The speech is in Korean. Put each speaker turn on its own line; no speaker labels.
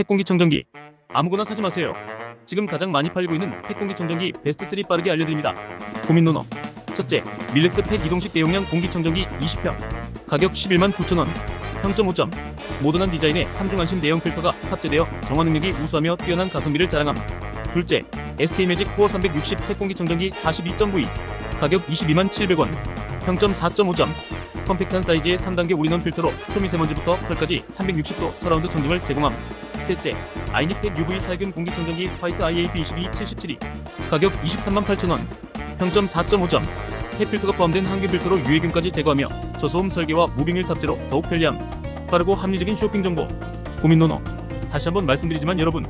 팩공기청정기. 아무거나 사지 마세요. 지금 가장 많이 팔리고 있는 팩공기청정기 베스트 3 빠르게 알려드립니다. 고민 논어 첫째, 밀렉스 팩 이동식 대용량 공기청정기 20평. 가격 11만 9천원. 평점 5점. 모던한 디자인에 삼중안심 대형 필터가 탑재되어 정화 능력이 우수하며 뛰어난 가성비를 자랑함. 둘째, SK매직 코어 360 팩공기청정기 42.9이 가격 22만 700원. 평점 4.5점 컴팩트한 사이즈의 3단계 올인원 필터로 초미세먼지부터 털까지 360도 서라운드 청정을 제공함 셋째, 아이닉팩 UV 살균 공기청정기 화이트 IAP 22 77이 가격 23만 8천원 평점 4.5점 폐필터가 포함된 항균 필터로 유해균까지 제거하며 저소음 설계와 무빙일 탑재로 더욱 편리함. 빠르고 합리적인 쇼핑 정보. 고민 논어 다시 한번 말씀드리지만 여러분